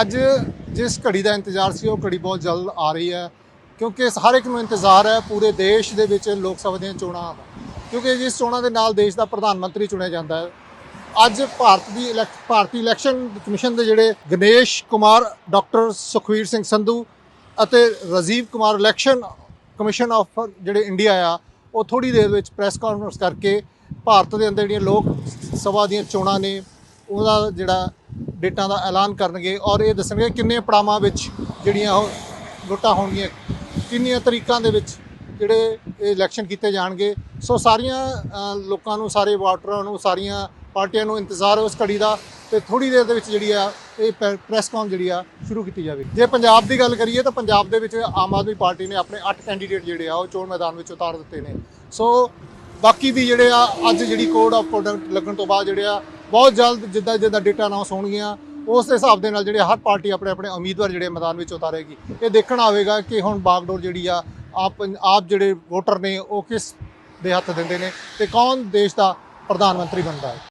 ਅੱਜ ਜਿਸ ਘੜੀ ਦਾ ਇੰਤਜ਼ਾਰ ਸੀ, ਉਹ ਘੜੀ ਬਹੁਤ ਜਲਦ ਆ ਰਹੀ ਹੈ, ਕਿਉਂਕਿ ਇਸ ਹਰ ਇੱਕ ਨੂੰ ਇੰਤਜ਼ਾਰ ਹੈ ਪੂਰੇ ਦੇਸ਼ ਦੇ ਵਿੱਚ ਲੋਕ ਸਭਾ ਦੀਆਂ ਚੋਣਾਂ ਦਾ, ਕਿਉਂਕਿ ਜਿਸ ਚੋਣਾਂ ਦੇ ਨਾਲ ਦੇਸ਼ ਦਾ ਪ੍ਰਧਾਨ ਮੰਤਰੀ ਚੁਣਿਆ ਜਾਂਦਾ ਹੈ। ਅੱਜ ਭਾਰਤ ਦੀ ਇਲੈਕ- ਭਾਰਤੀ ਇਲੈਕਸ਼ਨ ਕਮਿਸ਼ਨ ਦੇ ਜਿਹੜੇ ਗਣੇਸ਼ ਕੁਮਾਰ, ਡਾਕਟਰ ਸੁਖਵੀਰ ਸਿੰਘ ਸੰਧੂ ਅਤੇ Rajiv Kumar election commission of ਜਿਹੜੇ ਇੰਡੀਆ ਆ, ਉਹ ਥੋੜੀ ਦੇਰ ਵਿੱਚ ਪ੍ਰੈਸ ਕਾਨਫਰੰਸ ਕਰਕੇ ਭਾਰਤ ਦੇ ਅੰਦਰ ਜਿਹੜੀਆਂ ਲੋਕ ਸਭਾ ਦੀਆਂ ਚੋਣਾਂ ਨੇ, ਉਹਦਾ ਜਿਹੜਾ ਡੇਟਾਂ ਦਾ ਐਲਾਨ ਕਰਨਗੇ ਔਰ ਇਹ ਦੱਸਣਗੇ ਕਿੰਨੇ ਪੜਾਵਾਂ ਵਿੱਚ ਜਿਹੜੀਆਂ ਉਹ ਵੋਟਾਂ ਹੋਣਗੀਆਂ, ਕਿੰਨੀਆਂ ਤਰੀਕਾਂ ਦੇ ਵਿੱਚ ਜਿਹੜੇ ਇਹ ਇਲੈਕਸ਼ਨ ਕੀਤੇ ਜਾਣਗੇ। ਸੋ ਸਾਰੀਆਂ ਲੋਕਾਂ ਨੂੰ, ਸਾਰੇ ਵੋਟਰਾਂ ਨੂੰ, ਸਾਰੀਆਂ ਪਾਰਟੀਆਂ ਨੂੰ ਇੰਤਜ਼ਾਰ ਉਸ ਘੜੀ ਦਾ ਤੇ ਥੋੜੀ ਦੇਰ ਦੇ ਵਿੱਚ ਜਿਹੜੀ ਆ ਇਹ ਪ੍ਰੈਸ ਕੌਨ ਜਿਹੜੀ ਆ ਸ਼ੁਰੂ ਕੀਤੀ ਜਾਵੇ। ਜੇ ਪੰਜਾਬ ਦੀ ਗੱਲ ਕਰੀਏ ਤਾਂ ਪੰਜਾਬ ਦੇ ਵਿੱਚ ਆਮ ਆਦਮੀ ਪਾਰਟੀ ਨੇ ਆਪਣੇ 8 ਕੈਂਡੀਡੇਟ ਜਿਹੜੇ ਆ ਉਹ ਚੋਣ ਮੈਦਾਨ ਵਿੱਚ ਉਤਾਰ ਦਿੱਤੇ ਨੇ। ਸੋ ਬਾਕੀ ਵੀ ਜਿਹੜੇ ਆ ਅੱਜ ਜਿਹੜੀ ਕੋਡ ਆਫ ਕੰਡਕਟ ਲੱਗਣ ਤੋਂ ਬਾਅਦ ਜਿਹੜੇ ਆ ਬਹੁਤ ਜਲਦ ਜਿੱਦਾਂ ਜਿੱਦਾਂ ਡੇਟਾ ਅਨਾਉਂਸ ਹੋਣਗੀਆਂ, ਉਸ ਦੇ ਹਿਸਾਬ ਦੇ ਨਾਲ ਜਿਹੜੇ ਹਰ ਪਾਰਟੀ ਆਪਣੇ ਆਪਣੇ ਉਮੀਦਵਾਰ ਜਿਹੜੇ ਮੈਦਾਨ ਵਿੱਚ ਉਤਾਰੇਗੀ। ਇਹ ਦੇਖਣਾ ਆਵੇਗਾ ਕਿ ਹੁਣ ਬਾਗਡੋਰ ਜਿਹੜੀ ਆ, ਆਪ ਆਪ ਜਿਹੜੇ ਵੋਟਰ ਨੇ, ਉਹ ਕਿਸ ਦੇ ਹੱਥ ਦਿੰਦੇ ਨੇ ਤੇ ਕੌਣ ਦੇਸ਼ ਦਾ ਪ੍ਰਧਾਨ ਮੰਤਰੀ ਬਣਦਾ ਹੈ।